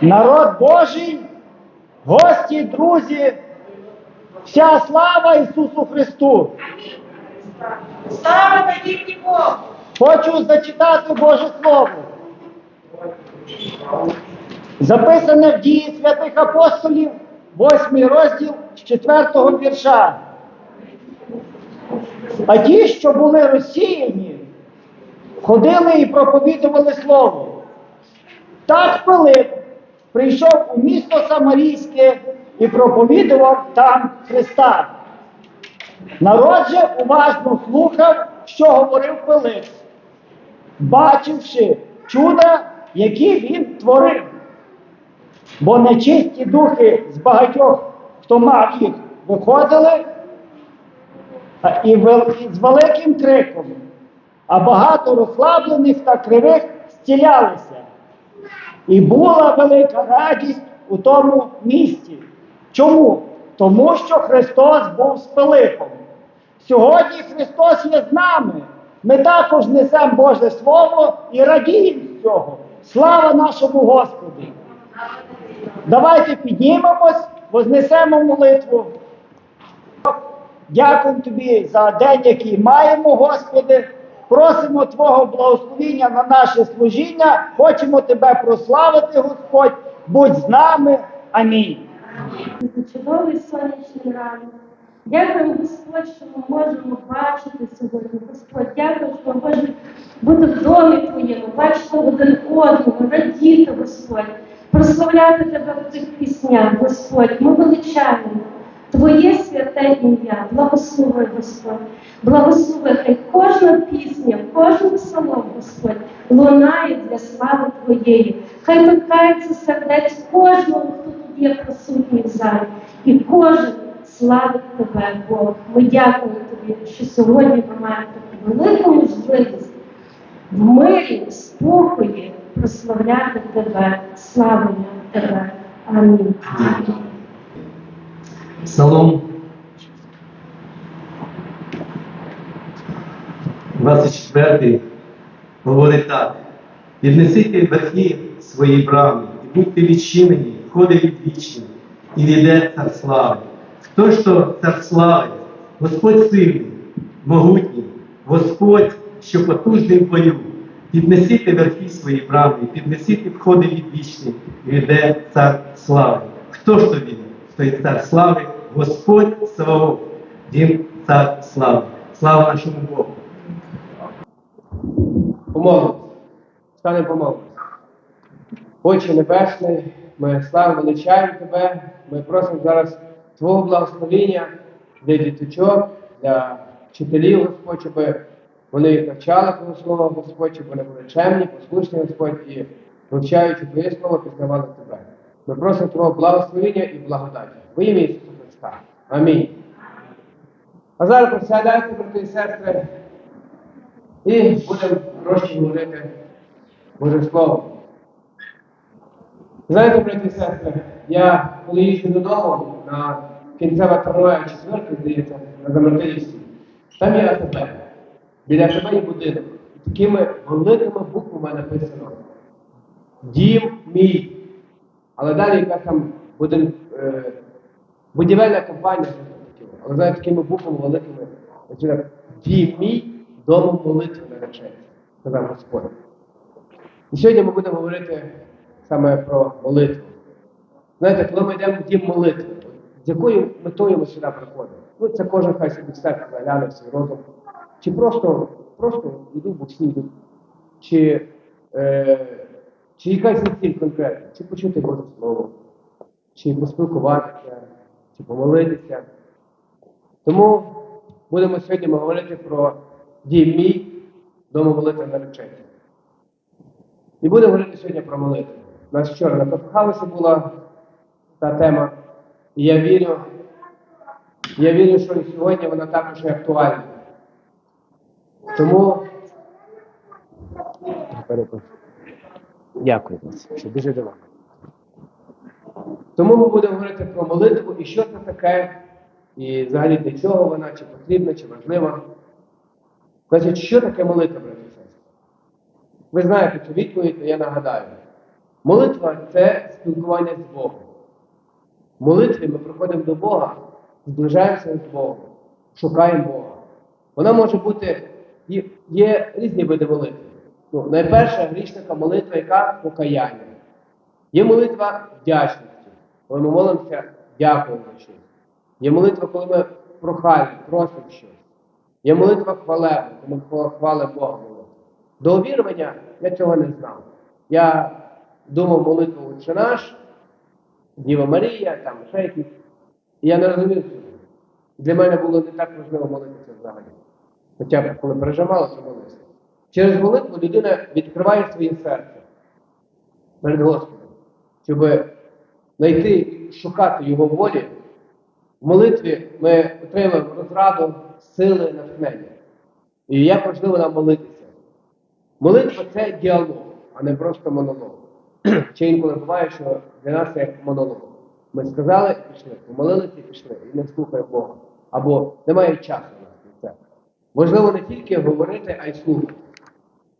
Народ Божий, гості, друзі, вся слава Ісусу Христу. Слава навіки Богу! Хочу зачитати Боже Слово. Записане в дії святих апостолів, 8 розділ з 4 вірша. А ті, що були розсіяні, ходили і проповідували Слово. Так Пилип прийшов у місто Самарійське і проповідував там Христа. Народ же уважно слухав, що говорив Пилип, бачивши чуда, які він творив. Бо нечисті духи з багатьох, хто мав їх, виходили і з великим криком, а багато розслаблених та кривих зцілялися. І була велика радість у тому місті. Чому? Тому що Христос був з Пилипом. Сьогодні Христос є з нами. Ми також несемо Боже Слово і радіємо з цього. Слава нашому Господу! Давайте піднімемось, вознесемо молитву. Дякуємо тобі за день, який маємо, Господи. Просимо Твого благословіння на наше служіння. Хочемо Тебе прославити, Господь. Будь з нами. Амінь. чудовий сонячний ранок. Дякуємо, Господь, що ми можемо бачити сьогодні. Господь, дякую, що ми можемо бути в домі Твоєму, бачити один одного, радіти, Господь, прославляти Тебе в цих піснях, Господь. Ми величаємо Твоє святе ім'я. Благослови, Господь. Благослови, хай кожна пісня, кожен псалом, Господь, лунає для слави Твоєї. Хай торкається сердець кожного, хто тут є присутній в залі. І кожен славить Тебе, Бог. Ми дякуємо Тобі, що сьогодні ми маємо таку велику можливість в мирі, в спокої прославляти Тебе, славимо Тебе. Амінь. Псалом 24 говорить так. Піднесите верхи свої брами, і будьте відчинені, входи відвічні, і війде цар слави. Хто то цар слави? Господь сильний, могутній, Господь, що потужний в бою. Піднесіть верхи свої брами, і піднесіть входи відвічні, і війде цар слави. Хто ж то він? Той цар слави, Господь Саваоф, він цар слави. Слава нашому Богу! Помолимось. Стане помолимось. Отче Небесний, ми славимо величаємо Тебе. Ми просимо зараз Твого благословення для діточок, для вчителів, Господь, щоб вони навчали Твого Слова, Господь, щоб вони були чемні, послушні, Господь, і вивчаючи Твоє Слово, пізнавали Тебе. Ми просимо Твого благословення і благодаті. В ім'я. Амінь. А зараз присядайте, брати і сестри, і будемо трошки говорити Боже Слово. Знаєте, брати і сестри, я коли їжджу додому на кінцева трамвая четвертий, здається, на Замартинівській, там є АТБ. Біля АТБ є будинок. Такими великими буквами написано Дім мій. Але далі якась там будин, е, будівельна компанія, але знаєте, такими буквами великими, Дім мій, домом молитви наречеться, сказав Господь. І сьогодні ми будемо говорити саме про молитву. Знаєте, коли ми йдемо в дім молитви, з якою метою ми сюди приходимо? Ну, це кожен хай собі серце загляне свій розум. Чи просто, просто йду, бо всі йдуть. Чи, е, чи якась ціль конкретна, чи почути Боже Слово, чи поспілкуватися, помолитися. Тому будемо сьогодні говорити про дім мій, дому молитви наречення. І будемо говорити сьогодні про молитву. У нас вчора на Капхаусі була та тема. І я вірю, я вірю, що і сьогодні вона також є актуальна. Тому. Дякую вас, що дуже до Тому ми будемо говорити про молитву і що це таке, і взагалі для чого вона, чи потрібна, чи важлива. Значить, що таке молитва, брати сестри? Ви знаєте цю відповідь, то я нагадаю. Молитва це спілкування з Богом. В молитві ми приходимо до Бога, зближаємося з Богом, шукаємо Бога. Вона може бути, є різні види молитви. Ну, найперша грішника молитва, яка покаяння. Є молитва вдячності, коли ми молимося, дякуємо за щось. Є молитва, коли ми прохаємо, просимо щось. Є молитва хвалева, коли ми хвалимо Бога молитву. До увірування я цього не знав. Я думав молитву «Отче наш, Діва Марія, там ще якісь. І я не розумів. Для мене було не так важливо молитися взагалі. Хоча б коли переживала, то молився. Через молитву людина відкриває своє серце перед Господом, щоб знайти шукати Його волі. В молитві ми отримуємо розраду, сили, натхнення. І як важливо нам молитися. Молитва це діалог, а не просто монолог. Чи інколи буває, що для нас це як монолог. Ми сказали пішли, помолилися і пішли, і не слухаємо Бога. Або немає часу на це. Важливо не тільки говорити, а й слухати.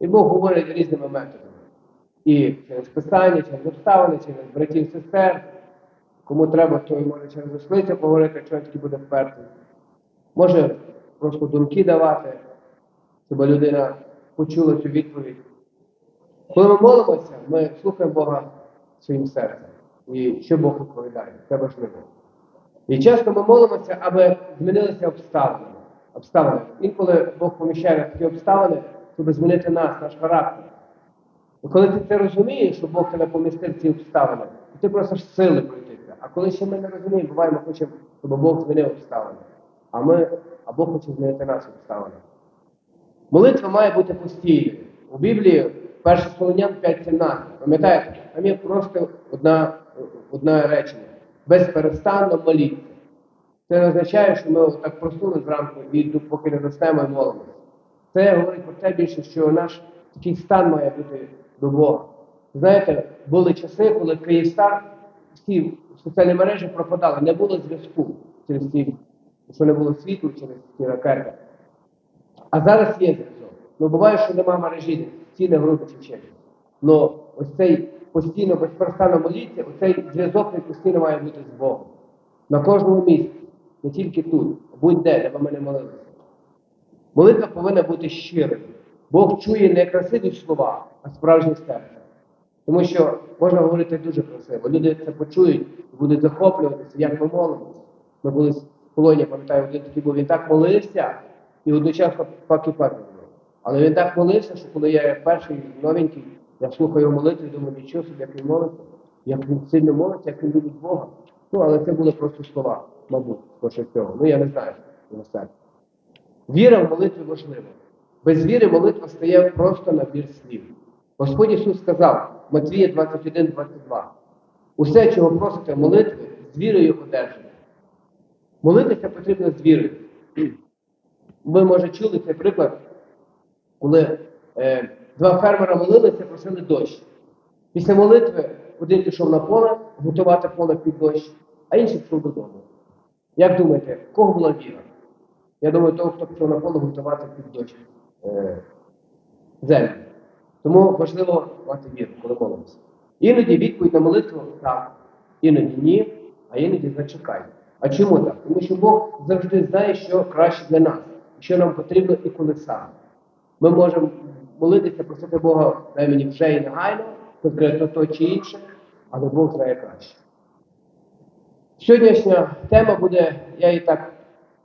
І Бог говорить різними методами. І через писання, через обставини, через братів, сестер. Кому треба, той може через ослиця поговорити, він такий буде впертий. Може просто думки давати, щоб людина почула цю відповідь. Коли ми молимося, ми слухаємо Бога своїм серцем. І що Бог відповідає, це важливо. І часто ми молимося, аби змінилися обставини. обставини. Інколи Бог поміщає такі обставини, щоб змінити нас, наш характер. І коли ти це розумієш, що Бог тебе помістив ці обставини, то ти просиш сили пройти. А коли ще ми не розуміємо, буває, ми хочемо, щоб Бог змінив обставини. А ми, а Бог хоче змінити наші обставини. Молитва має бути постійною. У Біблії 1 Солонян 5.17. Пам'ятаєте, там є просто одна, одне речення. Безперестанно моліться. Це не означає, що ми так просунули зранку і поки не заснемо і молимося. Це говорить про те більше, що наш такий стан має бути до Бога. Знаєте, були часи, коли Київстар всі соціальні мережі пропадали, не було зв'язку через ті, що не було світу через ті ракети. А зараз є зв'язок. Ну буває, що нема мережі, ціни групи чи ще. Ну ось цей постійно безперестанно моліться, оцей зв'язок постійно має бути з Богом. На кожному місці, не тільки тут, будь-де, де ви мене молилися. Молитва повинна бути щирою. Бог чує не красиві слова, а справжнє серце. Тому що можна говорити дуже красиво. Люди це почують і будуть захоплюватися, як ми молимося. Ми були в полоні, пам'ятаю, один такий був, він так молився і одночасно пак-і-пак було. Але він так молився, що коли я перший новенький, я слухаю молитву і думаю, нічого собі, як він молиться, як він сильно молиться, як він любить Бога. Ну, але це були просто слова, мабуть, скорше всього. Ну, я не знаю його серця. Віра в молитві важлива. Без віри молитва стає просто набір слів. Господь Ісус сказав, Матвія 21, 22. Усе, чого просите в молитві, з вірою одержите. Молитися потрібно з вірою. Ви, може, чули цей приклад, коли е, два фермера молилися, просили дощ. Після молитви один пішов на поле, готувати поле під дощ, а інший пішов додому. Як думаєте, в кого була віра? Я думаю, того, хто пішов на поле готувати під дощ землю. Тому важливо мати віру, коли молимося. Іноді відповідь на молитву так, іноді ні, а іноді зачекай. А чому так? Тому що Бог завжди знає, що краще для нас, що нам потрібно і коли саме. Ми можемо молитися, просити Бога дай мені вже і негайно, конкретно то чи інше, але Бог знає краще. Сьогоднішня тема буде, я і так,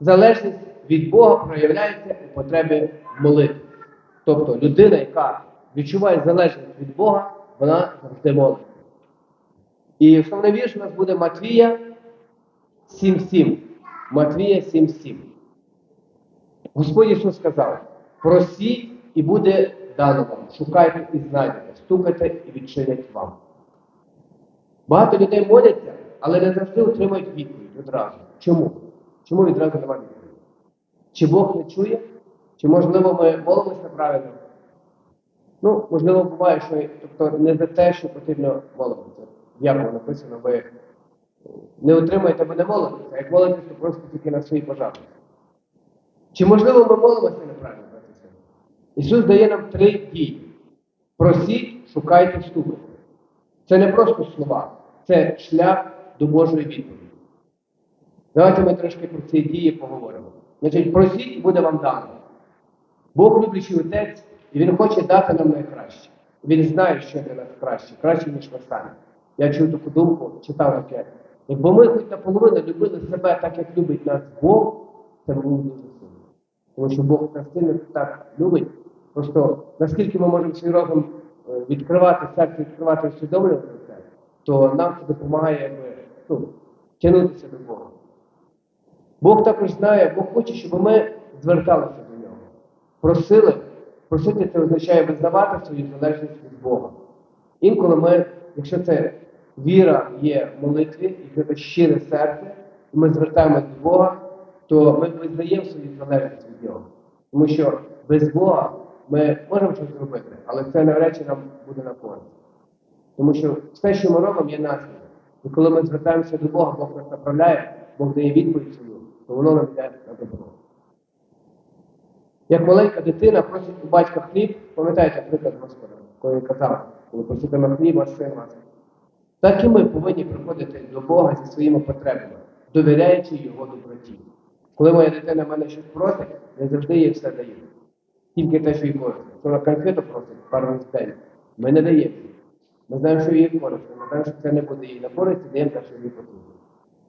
залежність від Бога проявляється у потребі молитви. Тобто людина, яка відчуває залежність від Бога, вона завжди молиться. І основний вірш у нас буде Матвія 7.7. Матвія 7.7. Господь Ісус сказав: просіть і буде дано вам, шукайте і знайдете, стукайте і відчинять вам. Багато людей моляться, але не завжди отримують відповідь одразу. Чому? Чому відразу немає відповіді? Чи Бог не чує? Чи можливо ми молимося неправильно? Ну, можливо, буває, що тобто, не за те, що потрібно молитися. Як написано, ви не отримаєте, бо не молитеся. Як молитеся, то просто тільки на свої пожарти. Чи можливо ми молимося неправильно? Ісус дає нам три дії. Просіть, шукайте, стукайте. Це не просто слова, це шлях до Божої відповіді. Давайте ми трошки про ці дії поговоримо. Значить, просіть, буде вам дано. Бог люблячий отець, і Він хоче дати нам найкраще. Він знає, що для нас краще, краще, ніж ми самі. Я чув таку думку, читав таке. Якби ми хоч наполовину любили себе так, як любить нас Бог, це було дуже сильно. Тому що Бог нас сильно так любить. Просто наскільки ми можемо свій розум е, відкривати, серце відкривати, усвідомлювати це, то нам це допомагає ну, тягнутися до Бога. Бог також знає, Бог хоче, щоб ми зверталися до нього. Просили. Просити це означає визнавати свою залежність від Бога. Інколи ми, якщо це віра є в молитві, якщо це щире серце, і ми звертаємось до Бога, то ми визнаємо свою залежність від Нього. Тому що без Бога ми можемо щось зробити, але це навряд чи нам буде на користь. Тому що все, що ми робимо, є наслідок. І коли ми звертаємося до Бога, Бог нас направляє, Бог дає відповідь свою, то воно нам йде на добро. Як маленька дитина просить у батька хліб, пам'ятаєте приклад Господа, коли казав, коли проситиме хліба, син вас. Так і ми повинні приходити до Бога зі своїми потребами, довіряючи Його доброті. Коли моя дитина мене щось просить, я завжди їй все даю. Тільки те, що їй корисно. Якщо вона конфету просить пару разів в день, ми не даємо. Ми знаємо, що їй корисно, ми знаємо, що це не буде їй на користь, даємо те, що їй потрібно.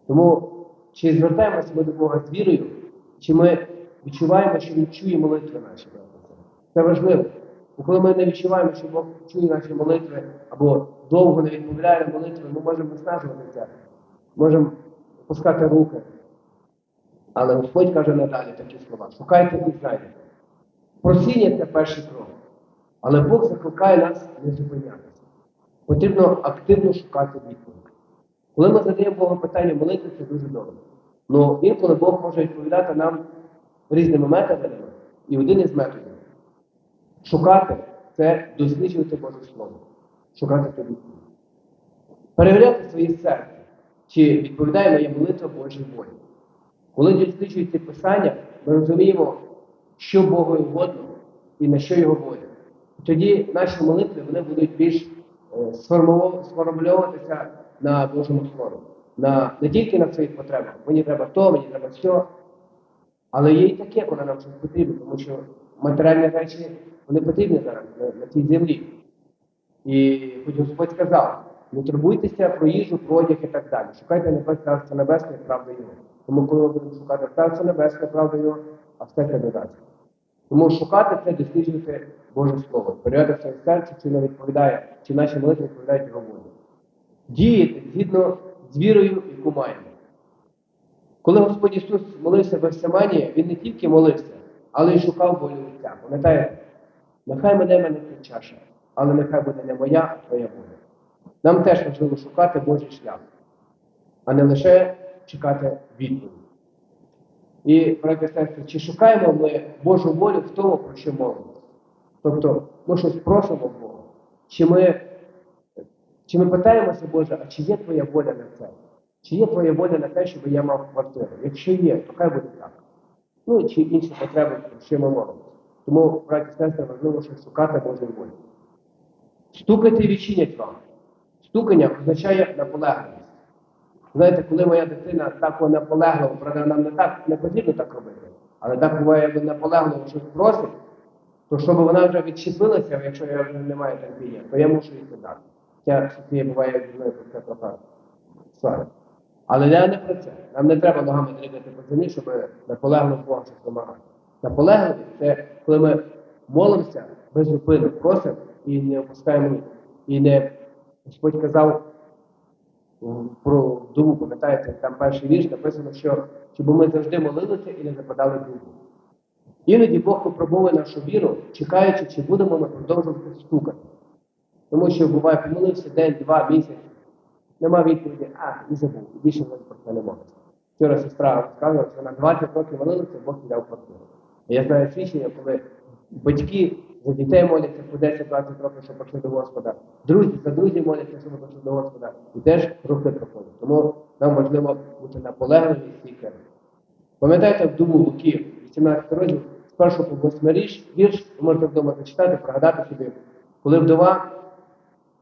Тому чи звертаємося ми до Бога з вірою, чи ми відчуваємо, що Він чує молитви наші. Це важливо. Бо коли ми не відчуваємо, що Бог чує наші молитви, або довго не відмовляє молитви, ми можемо виснажуватися, можемо опускати руки. Але Господь каже надалі такі слова: шукайте і знайдете. Просіння це перший крок. Але Бог закликає нас не зупинятися. Потрібно активно шукати відповідь. Коли ми задаємо Богу питання молитви, це дуже добре. Ну інколи Бог може відповідати нам різними методами, і один із методів шукати це досліджувати Боже Слово, шукати відповідь. Перевіряти своє серце, чи відповідає моя молитва Божій волі. Коли досліджується писання, ми розуміємо, що Богу угодно і на що його воля. Тоді наші молитви вони будуть більш е, сформульовуватися на Божому Слові. На, не тільки на своїх потребах. Мені треба то, мені треба все. Але є і таке, коли нам щось потрібно, тому що матеріальні речі вони потрібні зараз на, на цій землі. І хоч Господь сказав, не турбуйтеся про їжу, про одяг і так далі. Шукайте небес Царство Небесне і правду Його. Тому коли ми будемо шукати Царство Небесне, правду Його, а все це додаться. Тому шукати це, досліджувати Боже Слово, перевіряти своє серце, чи не відповідає, чи наші молитви відповідають Його волі. Діяти згідно з вірою, яку маємо. Коли Господь Ісус молився в Гефсиманії, Він не тільки молився, але й шукав волю Отця. Пам'ятаєте, нехай мене мене ця чаша, але нехай буде не моя, а твоя воля. Нам теж важливо шукати Божий шлях, а не лише чекати відповіді. І, браття сестри, чи шукаємо ми Божу волю в тому, про що молимося? Тобто ми щось просимо Бога, чи ми, чи ми питаємося, Боже, а чи є твоя воля на це? Чи є твоя воля на те, щоб я мав квартиру? Якщо є, то хай буде так. Ну чи інші потреби, що ми молимося. Тому, браті сестри, важливо, щоб шукати Божої волі. Стукайте відчинять вам. Стукання означає наполегливість. Знаєте, коли моя дитина так наполегливо, правда, нам не так не потрібно так робити, але так буває, якби наполегливо щось просить, то щоб вона вже відчепилася, якщо я вже не маю терпіння, то я мушу їй дати. Софія буває зі мною про це трохи сварить. Але я не про це. Нам не треба ногами дрігати по землі, щоб наполегливо Бога щось вимагати. Це коли ми молимося без зупину, просимо і не опускаємо. І не Господь казав про думу, пам'ятаєте, там перший вірш написано, що щоб ми завжди молилися і не западали в думу. Іноді Бог випробовує нашу віру, чекаючи, чи будемо ми продовжувати стукати. Тому що буває, помолився день, два, місяць, нема відповіді, а, і забув, і більше ми про це не молиться. Вчора сестра розказувала, що на 20 років молилися, Бог не дав квартиру. Я знаю свідчення, коли батьки за дітей моляться по 10-20 років, щоб пішли до Господа. Друзі за друзів моляться, щоб пішли до Господа. І теж роки проходять. Тому нам важливо бути наполегливі і стійкими. Пам'ятаєте в Думу Луки, 18 розділ, з першого по восьмий річ, вірш, ви можете вдома зачитати, пригадати собі. Коли вдова,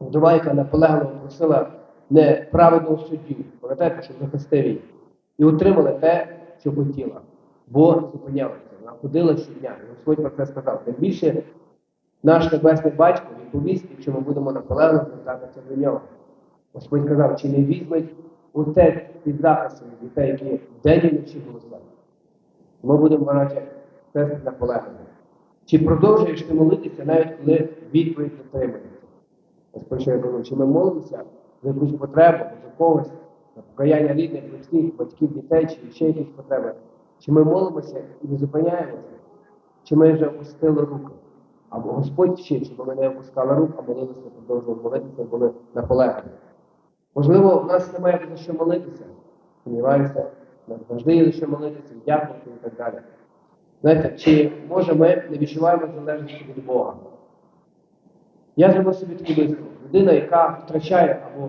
вдова, яка наполегливо просила неправедного суддю, пам'ятаєте, щоб захистив її, і отримала те, що хотіла, бо зупинялася. Вона ходила щодня, Господь про це сказав. Тим більше наш небесний батько відповість, якщо ми будемо наполегливо звертатися до нього. Господь казав, чи не візьметь отець під захист своїх дітей, які день і вночі голосують. Ми будемо вважати тест наполегливо. Чи продовжуєш ти молитися, навіть коли відповідь не отримується? Господь ще я кажу, чи ми молимося за якусь потребу, за когось, за покаяння рідних, близьких, батьків, дітей, чи ще якісь потреби? Чи ми молимося і не зупиняємося? Чи ми вже опустили руки? Або Господь вчив, щоб ми не опускали рук, а молилися, продовжували молитися, були наполегливі. Можливо, в нас немає за що молитися. Сумніваюся, нам завжди є за що молитися, дякувати і так далі. Знаєте, чи може ми не відчуваємо залежності від Бога? Я зробив собі такий висновок. Людина, яка втрачає або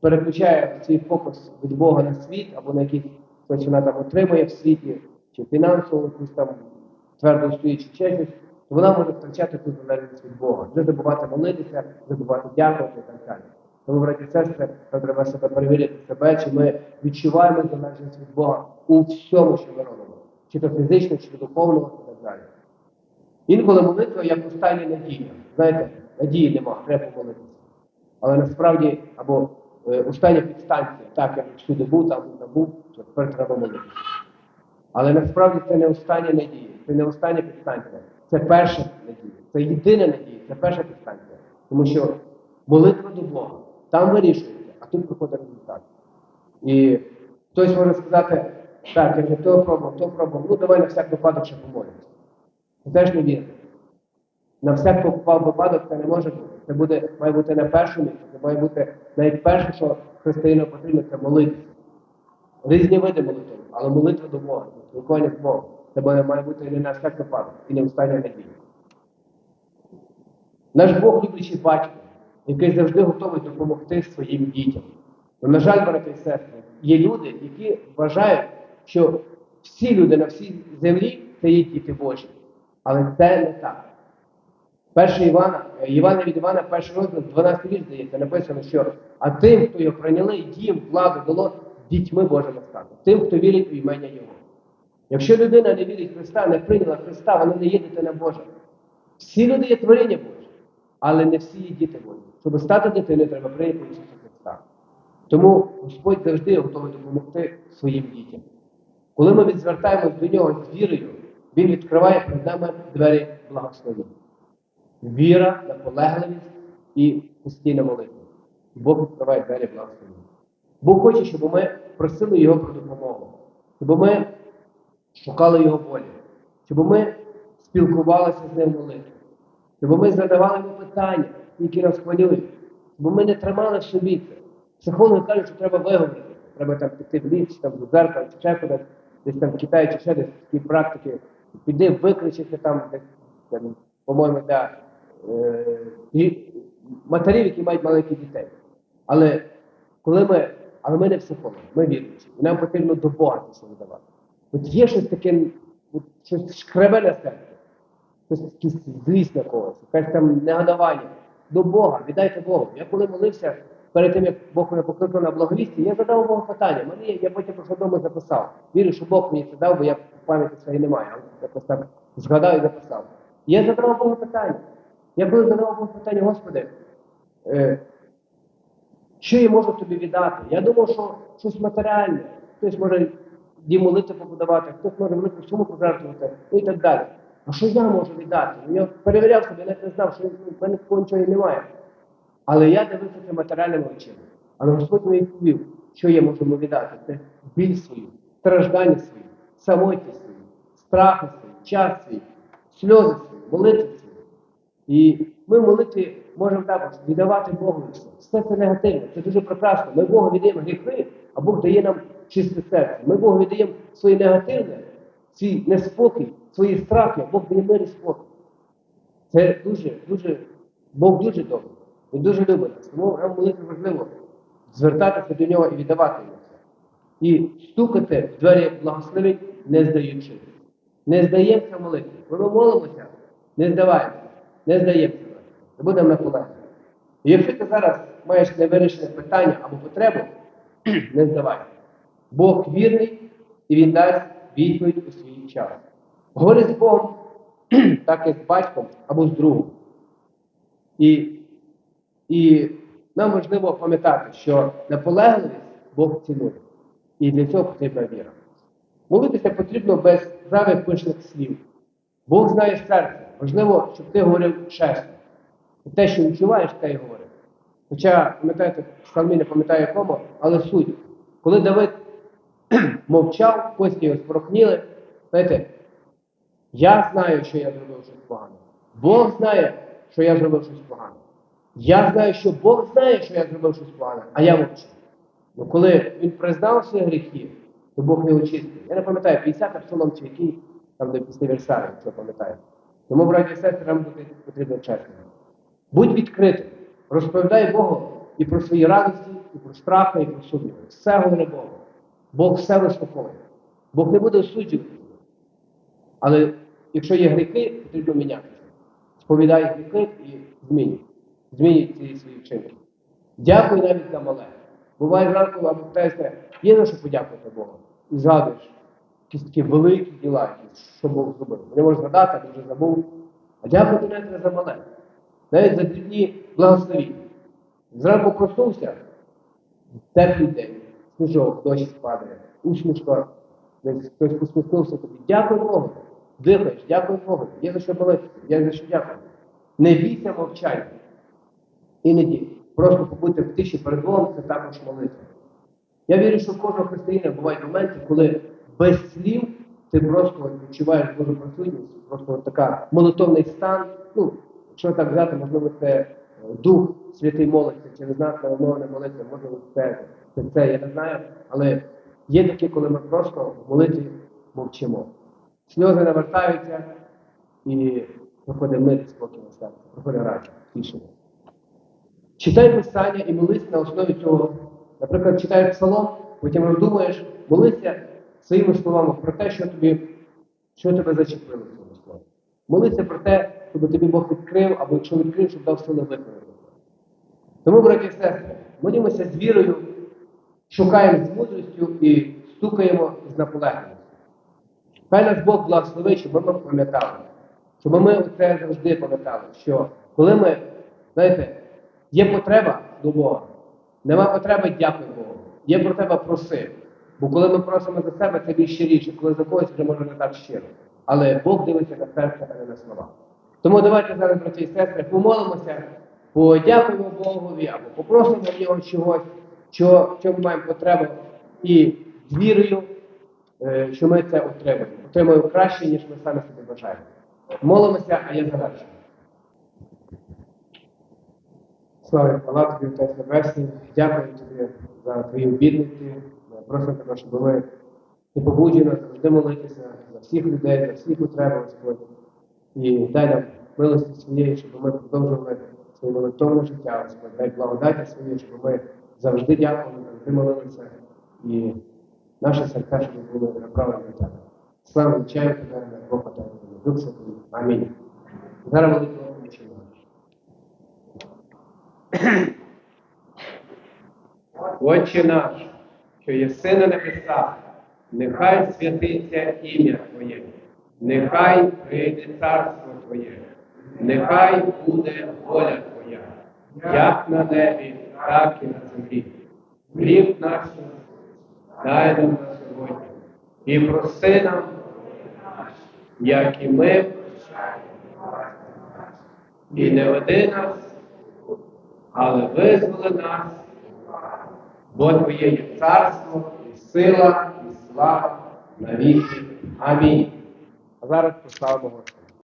переключає свій фокус від Бога на світ, або на якийсь щось вона там отримує в світі, чи фінансово якусь там твердо стоїть, чи ще то вона може втрачати ту залежність від Бога, вже забувати молитися, забувати дякувати і так далі. Тому, браті сестри, нам треба себе перевірити себе, чи ми відчуваємо залежність від Бога у всьому, що ми робимо, чи то фізично, чи то духовно і так далі. Інколи молитва як остання надія. Знаєте, надії нема, треба помолитися. Але насправді, або е, остання підстанція, так як всюди був, там там був, то тепер треба молитися. Але насправді це не остання надія, це не остання підстанція, це перша надія, це єдина надія, це перша підстанція. Тому що молитва до Бога там вирішується, а тут приходить результат. І хтось може сказати, так, я вже то пробував, то пробував, ну давай на всяк випадок ще помолимося. Це теж не вірно. На всяк випа- випадок це не може. Це буде, має бути на першому місці, це має бути навіть перше, що християнину потрібно, це молитися. Різні види молитви, але молитва до Бога, спілкування з. Це має бути не на всяк випадок і не остання надія. Наш Бог люблячий батько, який завжди готовий допомогти своїм дітям. Но, на жаль, брати і сестри, є люди, які вважають, що всі люди на всій землі це є діти Божі. Але це не так. Перше Івана, Івана від Івана, перший розділ, 12 вірш, здається, написано, що а тим, хто його прийняли, їм владу дало дітьми Божими стати. Тим, хто вірить у імення Його. Якщо людина не вірить Христа, не прийняла Христа, вона не є дитина Божа. Всі люди є творіння Боже, але не всі є діти Божі. Щоб стати дитиною, треба прийняти Ісуса Христа. Тому Господь завжди готовий допомогти своїм дітям. Коли ми відзвертаємось до нього з вірою, Він відкриває перед нами двері благословення. Віра, наполегливість і постійна молитва. Бог відкриває двері благословення. Бог хоче, щоб ми просили Його про допомогу, щоб ми шукали Його волі, щоб ми спілкувалися з ним в молитві, щоб ми задавали йому питання, які нас хвилюють, щоб ми не тримали в собі це. Психологи кажуть, що треба виговорити. Треба там піти в ліс, чи там до зеркала, чи ще кудись, десь там в Китаї, чи ще десь такі практики. Піди викричити там, десь, по-моєму, для е, матерів, які мають маленьких дітей. Але коли ми, але ми не психологи, ми віруючі, і нам потрібно до Бога це видавати. От є щось таке, от щось шкребе на серце, щось злість на когось, якесь там негодування. До Бога, віддайте Богу. Я коли молився перед тим, як Бог мене покликав на благовісті, я задав Богу питання. Мене є- я потім прийшов дому записав. Вірю, що Бог мені це дав, бо я пам'яті своєї немає. Але якось так згадав і записав. Я задавав Богу питання. Я коли задавав питання, Господи, е, що я можу тобі віддати? Я думав, що щось матеріальне, хтось може молитви побудувати, хтось може молитву всьому пожертвувати і так далі. А що я можу віддати? Ну, Я перевіряв себе, навіть не знав, що в мене такого нічого немає. Але я дивився це матеріальними очима. Але Господь мені відповів, що я можу йому віддати. Це біль свою, страждання свої, самотність свою, страхи свої, час свій, сльози свої, молитви свої. І ми в молитві можемо також віддавати Богу все. Це негативне, це дуже прекрасно. Ми Богу віддаємо гріхи, а Бог дає нам чисте серце. Ми Богу віддаємо своє негативне, свій неспокій, свої страхи, Бог дає мир і спокій. Це дуже, дуже, Бог дуже добрий. Він дуже любить нас. Тому нам молитві важливо звертатися до нього і віддавати йому все. І стукати в двері благословень, не здаючи. Не здаємося молитві. Коли ми молимося, не здаваємося, не здаємося. і будемо наполегливі. І якщо ти зараз маєш невирішене питання або потребу, не здавайся. Бог вірний і він дасть відповідь у свій час. Говори з Богом, так як з батьком або з другом. І, і нам важливо пам'ятати, що наполегливість Бог цінує. І для цього потрібна віра. Молитися потрібно без зайвих пишних слів. Бог знає серце. Важливо, щоб ти говорив чесно. Те, що відчуваєш, те й говори. Хоча, пам'ятаєте, в не пам'ятаю якому, але суть. Коли Давид мовчав, кості його спорохніли, знаєте, я знаю, що я зробив щось погане. Бог знає, що я зробив щось погане. Я знаю, що Бог знає, що я зробив щось погане, а я мовчу. Ну, коли він признав свої гріхи, то Бог його чистив. Я не пам'ятаю, 50 псалом чи який, там де після Версаля, якщо пам'ятаєте. Тому, браті і сестри, нам бути потрібно чесним. Будь відкритим, розповідай Богу і про свої радості, і про страхи, і про сумніви. Все говори Богу. Бог все вислуховує. Бог не буде осуджувати. Але якщо є гріхи, потрібно мінятися. Сповідай гріхи і змінюй. Змінюй ці свої вчинки. Дякуй навіть за мале. Буває зранку або питаєшся, є за що подякувати Богу. І згадуєш якісь такі великі діла, що Бог зробив. Не можеш згадати, а вже забув. А навіть не за мале. Навіть за дрібні благословіння. Зранку проснувся, теплий день, сніжок, дощ падає, усмішка, хтось посміхнувся тобі. Дякуй Богу. Дихаєш, дякуй Богу. Є за що молитися, є за що дякую. Не бійся мовчання. Іноді просто побути в тиші перед Богом це також молитва. Я вірю, що в кожного християнина бувають моменти, коли без слів ти просто відчуваєш Божу присутність, просто така молитовний стан. Ну, якщо так взяти, можливо, це е, Дух Святий молиться, через нас не молиться, можливо, це, це, це, я не знаю. Але є такі, коли ми просто в молитві мовчимо. Сльози навертаються і проходить мир і спокій на серці, проходить радість, тішення. Читай писання і молись на основі цього. Наприклад, читаєш псалом, потім роздумуєш, молися своїми словами про те, що тобі, що тебе зачепило в цьому слові. Молися про те, щоб тобі Бог відкрив, або якщо відкрив, щоб дав сили виконати. Тому, браті і сестри, молімося з вірою, шукаємо з мудрістю і стукаємо з наполегливістю. Хай нас Бог благословить, щоб ми пам'ятали, щоб ми це завжди пам'ятали, що коли ми, знаєте, є потреба до Бога, нема потреби, дякуй Богу. Є потреба проси. Бо коли ми просимо за себе, це більш щиріше, коли за когось вже може не так щиро. Але Бог дивиться на серце, а не на слова. Тому давайте зараз, браті і сестри, помолимося, подякуємо Богові або попросимо в нього чогось, що, що ми маємо потребу, і з вірою, е, що ми це отримаємо. Отримаємо краще, ніж ми самі собі бажаємо. Молимося, а я завершую. Слава і хвала тобі, Отець Небесний. Дякую тобі за твої обідниці. Просимо тебе, щоб ми не побуджено завжди молитися за всіх людей, за всіх потреби, Господь. І дай нам милості своєї, щоб ми продовжували своє молитовне життя, Господь. Дай благодаті своєї, щоб ми завжди дякували, завжди молилися. І наше серця, щоб були направлені на тебе. Слава вчаю тебе, Бога Отця, Дух Святий. Амінь. Зараз молитва починаємо. Отче наш, що єси на небесах, нехай святиться ім'я Твоє, нехай прийде царство Твоє, нехай буде воля Твоя, як на небі, так і на землі. Хліб наш дай нам на сьогодні і проси нам, як і ми, і не веди нас, але визволи нас, бо Твоє є царство, і сила, і слава на віки. Амінь. А зараз прославимо.